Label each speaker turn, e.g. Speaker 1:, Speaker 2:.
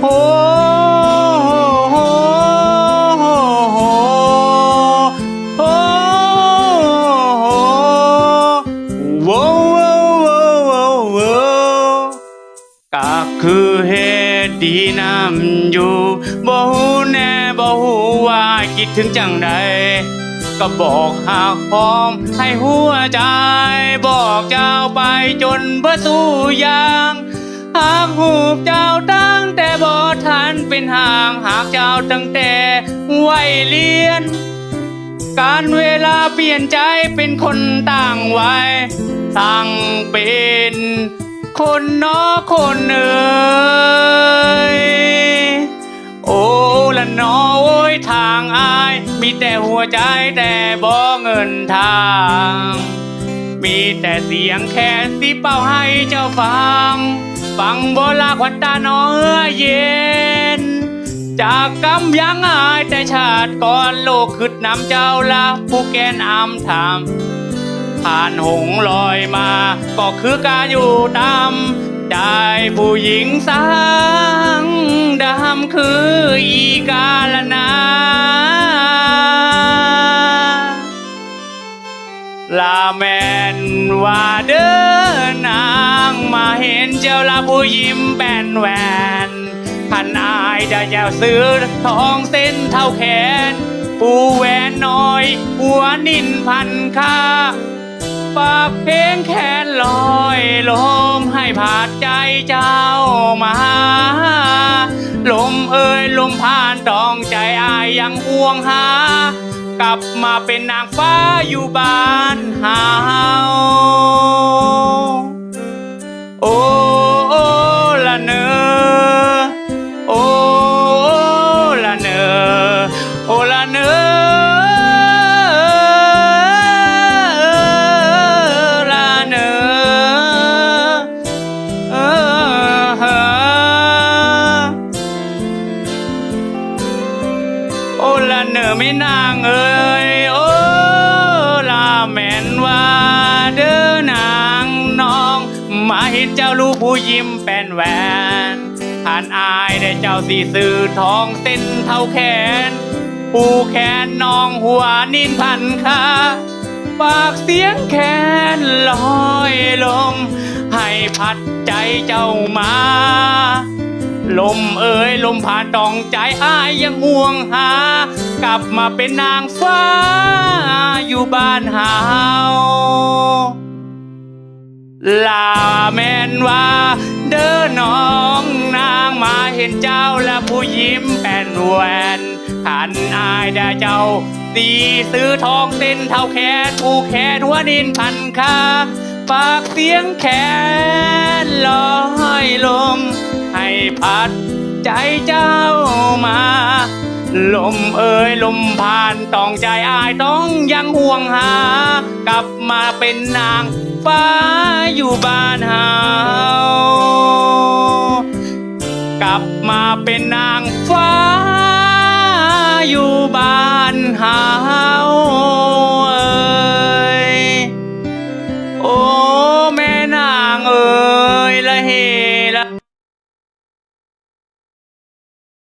Speaker 1: โหโหโหโหโหโว้โว้โว้โว้ก็คือเหตุดีนำอยู่บ่ฮู้แน่บ่ฮู้ว่าคิดถึงจังใดก็บอกหากพร้อมให้หัวใจ บอกเจ้าไปจนเบ่สู้ยาง หากหูเจ้าตั้ เป็นห่างหากเจ้าตั้งแต่วัยเรียน การเวลาเปลี่ยนใจเป็นคนต่างวัยสั่งเป็นคนนอคนเอ่ยโอ้ละนอโอ้ยทางอาย มีแต่หัวใจแต่บ่เงินทาง มีแต่เสียงแค่สิเป่าให้เจ้าฟัง ฟังโบลาควันตาน้อเย็น จากกำยังอายแต่ชาติก่อนโลกขึ้นนำเจ้าละผู้แกนอำถามผ่านหงลอยมา ก็คือกาอยู่ตามใจผู้หญิงสร้างดำคืออีกาละนาลาแมนว่าเดินนางมา เห็นเจ้าลาผู้ยิ้มแป้นแหวนพันอายด้เจ้าซื้อทองเส้นเท่าแขน ปูแหวนน้อย หัวนินพันค่าฝากเพลงแค้นลอยลมให้ผาดใจเจ้ามา ลมเอ่ยลมผ่านตองใจอายยังห่วงหา กลับมาเป็นนางฟ้าอยู่บ้านเฮา โอ้ละเนอไม่นางเอ้ยโอ้ละแม่นว่าเด้อนางน้อง มาเห็นเจ้าลูกผู้ยิ้มเป็นแหวนผ่านอายได้เจ้าสีซื้อทองเส้นเท่าแขน ปูแขนน้องหัวนินพันคาปากเสียงแคนลอยลมให้พัดใจเจ้ามา ลมเอ่ยลมผ่านตองใจอายยังห่วงหา กลับมาเป็นนางฟ้า อยู่บ้านเฮาลาแม่นว่า เด้อน้องนางมาเห็นเจ้าและผู้ยิ้มแป้นแหวนขันอายได้เจ้าตีซื้อทองเส้นเท่าแขนผู้แขนหัวนินพันคาปากเสียงแขนลอยลม ให้พัดใจเจ้ามา ลมเอ่ยลมผ่านต้องใจอายต้องยังห่วงหา กลับมาเป็นนางฟ้าอยู่บ้านเฮากลับมาเป็นนางฟ้าอยู่บ้านเฮาโอ้แม่นางเอ๋ยละเห